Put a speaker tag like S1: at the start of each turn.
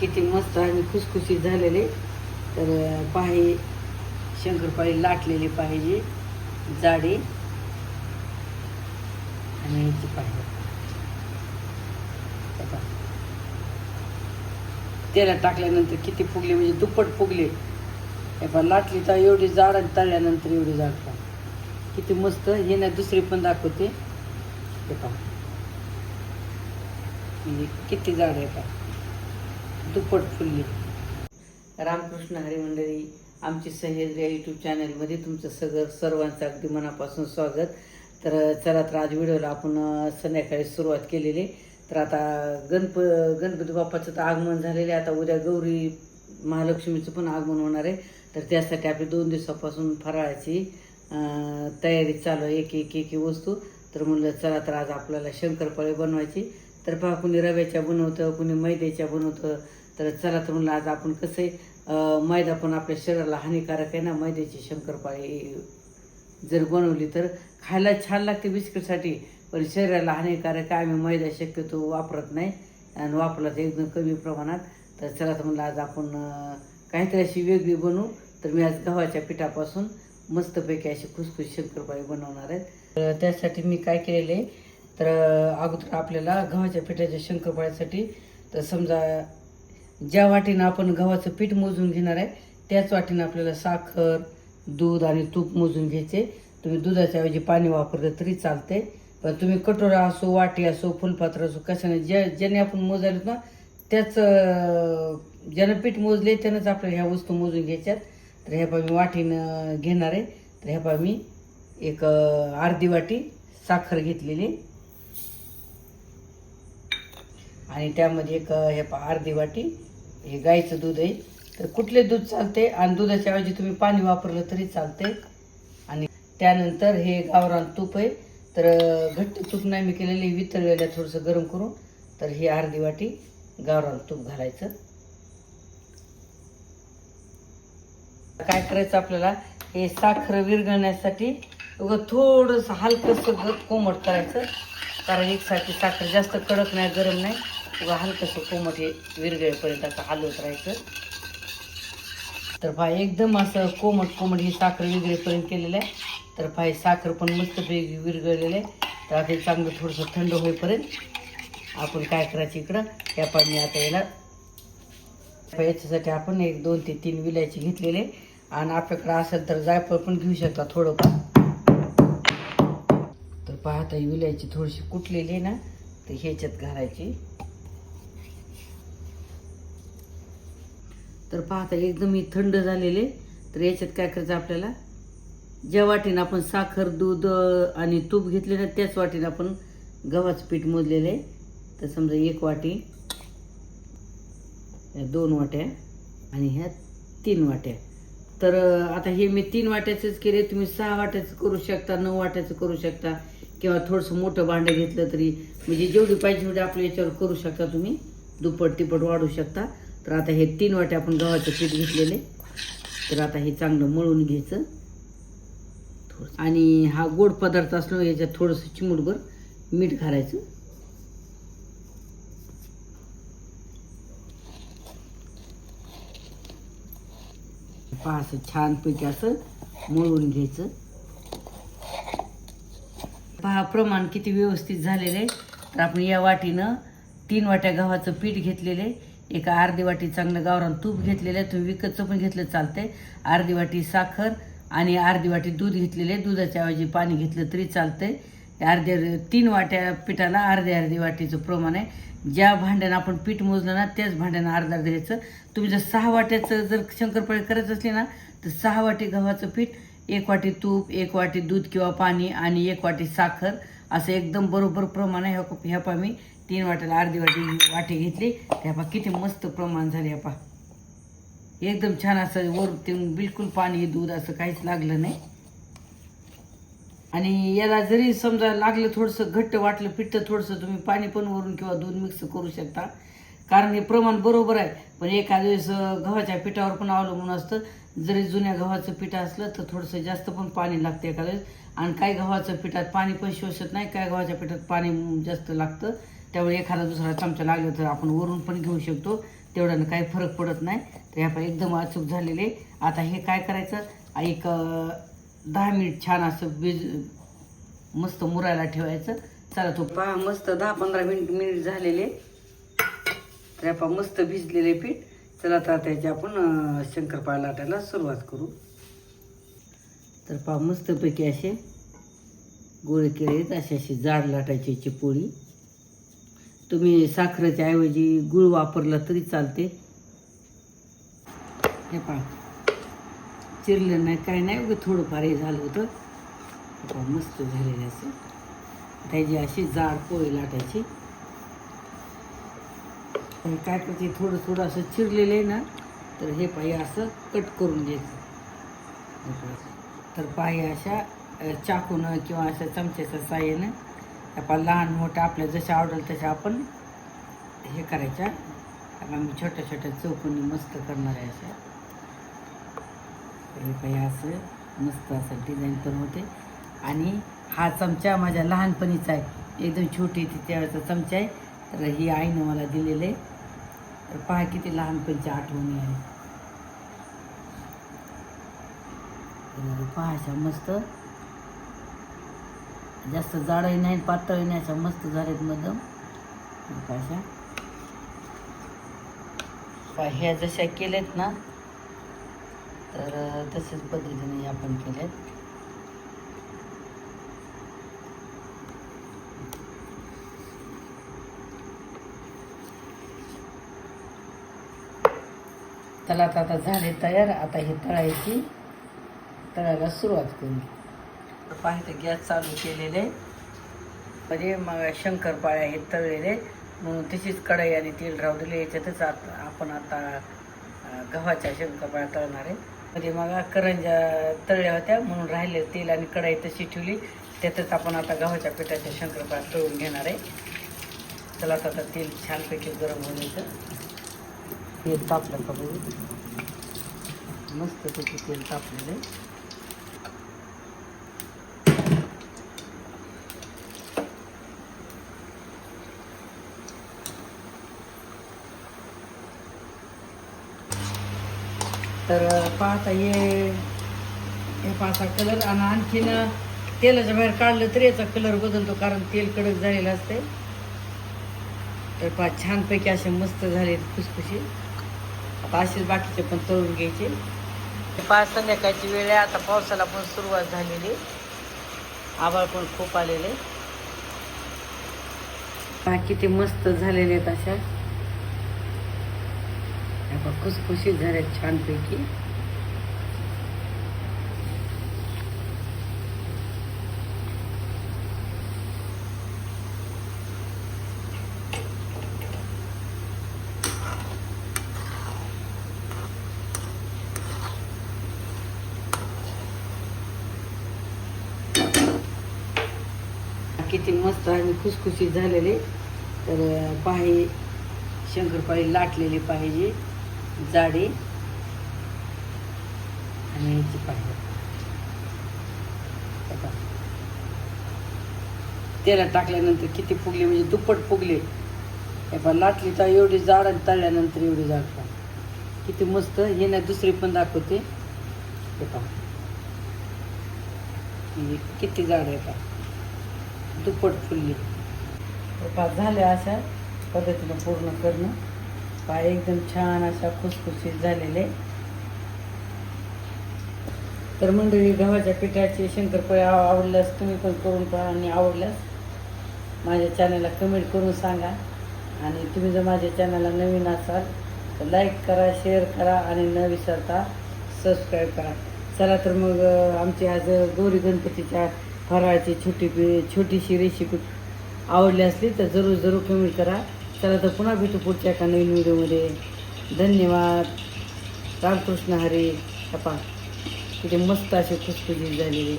S1: किती मस्त आणि खुसखुशीत झालेले. तर पाही शंकरपाळी लाटलेली पाहिजे जाडी. आणि ह्याची पाहिजे. तेला टाकल्यानंतर किती फुगले म्हणजे दुप्पट फुगले. पण लाटली तर एवढी जाड आणि तळल्यानंतर एवढी जाड पहा. किती मस्त. हे ना दुसरी पण दाखवते. हे पहा. म्हणजे किती जाड आहे पहा. दुप्पट फुलली रामकृष्ण हरी मंडळी आमची सह्याद्री या यूट्यूब चॅनलमध्ये तुमचं सगळं सर्वांचं अगदी मनापासून स्वागत. तर चला तर आज व्हिडिओला आपण संध्याकाळी सुरुवात केलेली. तर आता गणप गणपती बाप्पाचं तर आगमन झालेलं आहे. आता उद्या गौरी महालक्ष्मीचं पण आगमन होणार आहे. तर त्यासाठी आपली दोन दिवसापासून फराळाची तयारी चालू आहे. एक एक एक एक वस्तू. तर म्हणलं चला तर आज आपल्याला शंकरपाळे बनवायची. तर पहा कुणी रव्याच्या बनवतं कुणी मैद्याच्या बनवतं. तर चला तर म्हणलं आज आपण कसं आहे मैदा पण आपल्या शरीराला हानिकारक आहे ना मैद्याची शंकरपाळी जर बनवली तर खायला छान लागते बिस्किटसाठी पण शरीराला हानिकारक आहे आम्ही मैदा शक्यतो वापरत नाही आणि वापरला तर एकदम कमी प्रमाणात. तर चला तर म्हणलं आज आपण काहीतरी अशी वेगळी बनवू. तर मी आज गव्हाच्या पिठापासून मस्तपैकी अशी खुसखुस शंकरपाळी बनवणार आहेत तर त्यासाठी मी काय केलेलं आहे तर अगोदर आपल्याला गव्हाच्या पिठाच्या शंकरपाळ्यासाठी तर समजा ज्या वाटीनं आपण गव्हाचं पीठ मोजून घेणार आहे त्याच वाटीनं आपल्याला साखर दूध आणि तूप मोजून घ्यायचे. तुम्ही दुधाच्या ऐवजी पाणी वापरलं तरी चालते पण तुम्ही कटोरा असो वाटी असो फुलपात्र असो कशाने ज्या ज्याने आपण मोजायला ना त्याच ज्यानं पीठ मोजले त्यानंच आपल्याला ह्या वस्तू मोजून घ्यायच्यात तर ह्या पा मी वाटीनं घेणार आहे. तर ह्या पा मी एक अर्धी वाटी साखर घेतलेली. आणि त्यामध्ये एक हे पा अर्धी वाटी हे गाईचं दूध आहे. तर कुठले दूध चालते? आणि दुधाच्या ऐवजी तुम्ही पाणी वापरलं तरी चालते. आणि त्यानंतर हे गावरान तूप आहे. तर घट्ट तूप नाही मी केलेले वितळलेलं थोडंसं गरम करून. तर ही अर्धी वाटी गावरान तूप घालायचं. काय करायचं आपल्याला? हे साखर विरघळण्यासाठी उगं थोडंसं हलकंसं गत कोमट करायचं. कारण एकसाठी साखर जास्त कडक नाही गरम नाही. उगा हलकंसं कोमट हे विरघळेपर्यंत असं हलवत राहायचं. तर पहा एकदम असं कोमट कोमट ही साखर विरघळेपर्यंत केलेलं आहे. तर पहा साखर पण मस्तपैकी विरघळलेलं आहे. तर आता चांगलं थोडंसं थंड होईपर्यंत आपण काय करायचं इकडं? त्या पाणी आता याला याच्यासाठी आपण एक दोन ते तीन विलायची घेतलेले आणि आपल्याकडे असेल तर जायफळ पण घेऊ शकता थोडंफार. तर पाहता ही विलायची थोडीशी कुटलेली आहे ना तर ह्याच्यात घालायची. तर पाहता एकदम ही थंड झालेले. तर याच्यात काय करायचं आपल्याला? ज्या वाटीनं आपण साखर दूध आणि तूप घेतले ना त्याच वाटीनं आपण गव्हाचं पीठ मोजलेलं आहे. तर समजा एक वाटी दोन वाट्या आणि ह्या तीन वाट्या. तर आता हे मी तीन वाट्याचेच केले तुम्ही सहा वाट्याचं करू शकता नऊ वाट्याचं करू शकता. किंवा थोडंसं मोठं भांडं घेतलं तरी म्हणजे जेवढी पाहिजे तेवढी आपल्या याच्यावर करू शकता तुम्ही. दुप्पट तिप्पट वाढू शकता. तर आता हे तीन वाट्या आपण गव्हाचं पीठ घेतलेले. तर आता हे चांगलं मळून घ्यायचं. थोडं आणि हा गोड पदार्थ असलो याच्यात थोडंसं चिमूटभर मीठ घालायचं. पहा असं छानपैकी असं मळून घ्यायचं. पहा प्रमाण किती व्यवस्थित झालेलं आहे. तर आपण या वाटीनं तीन वाट्या गव्हाचं पीठ घेतलेलं आहे. एका अर्धी वाटी चांगलं गावरान तूप घेतलेलं आहे तुम्ही विकतचं पण घेतलं चालतंय. अर्धी वाटी साखर आणि अर्धी वाटी दूध घेतलेले आहे दुधाच्या ऐवजी पाणी घेतलं तरी चालतंय. अर्ध्या तीन वाट्या पिठाला अर्धे अर्धी वाटीचं प्रमाण आहे. ज्या भांड्यानं आपण पीठ मोजलं ना त्याच भांड्यानं अर्धा अर्ध घ्यायचं. तुम्ही जर सहा वाट्याचं जर शंकरपाळी करायचं असले ना तर सहा वाटी गव्हाचं पीठ एक वाटी तूप एक वाटी दूध किंवा पाणी आणि एक वाटी साखर असं एकदम बरोबर प्रमाण आहे ह्या ह्या पा मी तीन वाट्याला अर्धी वाटी वाटी घेतली. त्या पा किती मस्त प्रमाण झाले पा एकदम छान असं वर ते बिलकुल पाणी दूध असं काहीच लागलं नाही. आणि याला जरी समजा लागलं थोडंसं घट्ट वाटलं पीठ थोडंसं तुम्ही पाणी पण वरून किंवा दूध मिक्स करू शकता. कारण हे प्रमाण बरोबर आहे. पण एका दिवस गव्हाच्या पिठावर पण अवलंबून असतं. जरी जुन्या गव्हाचं पीठ असलं तर थोडंसं जास्त पण पाणी लागतं एका वेळेस आणि काही गव्हाचं पिठात पाणी पण शोषत नाही काय गव्हाच्या पिठात पाणी जास्त लागतं. त्यावेळी एखादा दुसरा चमचा लागला तर आपण वरून पण घेऊ शकतो. तेवढ्यानं काही फरक पडत नाही. तर ह्या पण एकदम अचूक झालेले. आता हे काय करायचं? एक दहा मिनिट छान असं बीज मस्त मुरायला ठेवायचं. चला तो पहा मस्त दहा पंधरा मिनिट मिनिट झालेले. तर ह्या पहा मस्त भिजलेले पीठ. चला आता त्याची आपण शंकरपाळ लाटायला सुरुवात करू. तर पहा मस्तपैकी असे गोळे केले आहेत अशी अशी जाड लाटायची याची पोळी. तुम्ही साखरेच्या ऐवजी गुळ वापरला तरी चालते. हे पहा. चिरलं नाही काय नाही उगं थोडंफार हे झालं होतं. पहा मस्त झालेलं असं. त्याची अशी जाड पोळी लाटायची. काय करते थोडं थोडं असं चिरलेलं आहे ना तर हे पाय असं कट करून घ्यायचं. तर पाय अशा चाकूनं किंवा अशा चमच्याच्या साह्यानं आपण लहान मोठा आपल्या जशा आवडेल तशा आपण हे करायच्या. कारण आम्ही छोट्या छोट्या चौकोनी मस्त करणार आहे अशा. हे काही असं मस्त असं डिझाईन पण होते. आणि हा चमचा माझ्या लहानपणीचा आहे. एकदम छोटी ती त्यावेळेचा चमचा आहे. तर ही आईनं मला दिलेलं आहे. तर पहा किती लहानपणीच्या आठवणी आहे. पहा अशा मस्त जास्त जाडही नाही पातळही नाही अशा मस्त झालेत मध्यम अशा ह्या जशा केल्यात ना तर तसेच तशाच पद्धतीने आपण केल्यात. त्याला आता आता झाले तयार आता हे तळायची. तळायला सुरुवात करू. पाहिजे गॅस चालू केलेले. म्हणजे मग शंकरपाळ्या हे तळलेले. म्हणून तशीच कढई आणि तेल राहू दिले. याच्यातच आता आपण आता गव्हाच्या शंकरपाळ्या तळणार आहे. म्हणजे मग करंजा तळल्या होत्या. म्हणून राहिले तेल आणि कढई तशी ठेवली. त्यातच आपण आता गव्हाच्या पिठाच्या शंकरपाळ्या तळून घेणार आहे. चला आता आता तेल छानपैकी गरम होऊन येतं. तेल तापलं का बघू? मस्त त्याचे तेल तापलेलं आहे. तर पाहता ये हे पाहता कलर आणि आणखीन तेलाच्या बाहेर काढलं तरी याचा कलर बदलतो कारण तेल कडक झालेलं असते. तर पहा छानपैकी असे मस्त झाले खुसखुशी. आता असेच बाकीचे पण तळून घ्यायचे. पाच संध्याकाळची वेळ आहे. आता पावसाला पण सुरुवात झालेली. आभाळ पण खूप आलेले. किती मस्त झालेले आहेत अशा. ह्या खुसखुशीत झाल्यात छानपैकी. किती मस्त आणि खुसखुशीत झालेले. तर पाही शंकरपाळी लाटलेले पाहिजे. जाडी आणि याची पाहिजे तेला टाकल्यानंतर किती फुगले म्हणजे दुप्पट फुगले. हे पण लाटली तर एवढी जाड आणि तळल्यानंतर एवढी जाड पहा. किती मस्त हे ना दुसरी पण दाखवते. हे पहा. किती जाड आहे पहा. दुप्पट फुलली पाच झाल्या अशा पद्धतीनं पूर्ण करणं. पाय एकदम छान अशा खुसखुशीत झालेले. तर मंडळी गव्हाच्या पिठाचे शंकरपाळी आवडल्यास तुम्ही पण करून पहा आणि आवडल्यास माझ्या चॅनलला कमेंट करून सांगा. आणि तुम्ही जर माझ्या चॅनलला नवीन असाल तर लाईक करा शेअर करा आणि न विसरता सबस्क्राईब करा. चला तर मग आमची आज गौरी गणपतीच्या फराळाची छोटी छोटीशी रेसिपी आवडली असली तर जरूर जरूर कमेंट करा. चला तर पुन्हा भेटू पुढच्या एका नवीन व्हिडिओमध्ये. धन्यवाद. रामकृष्ण हरी. तपा किती मस्त असे खुशखुशी झालेली.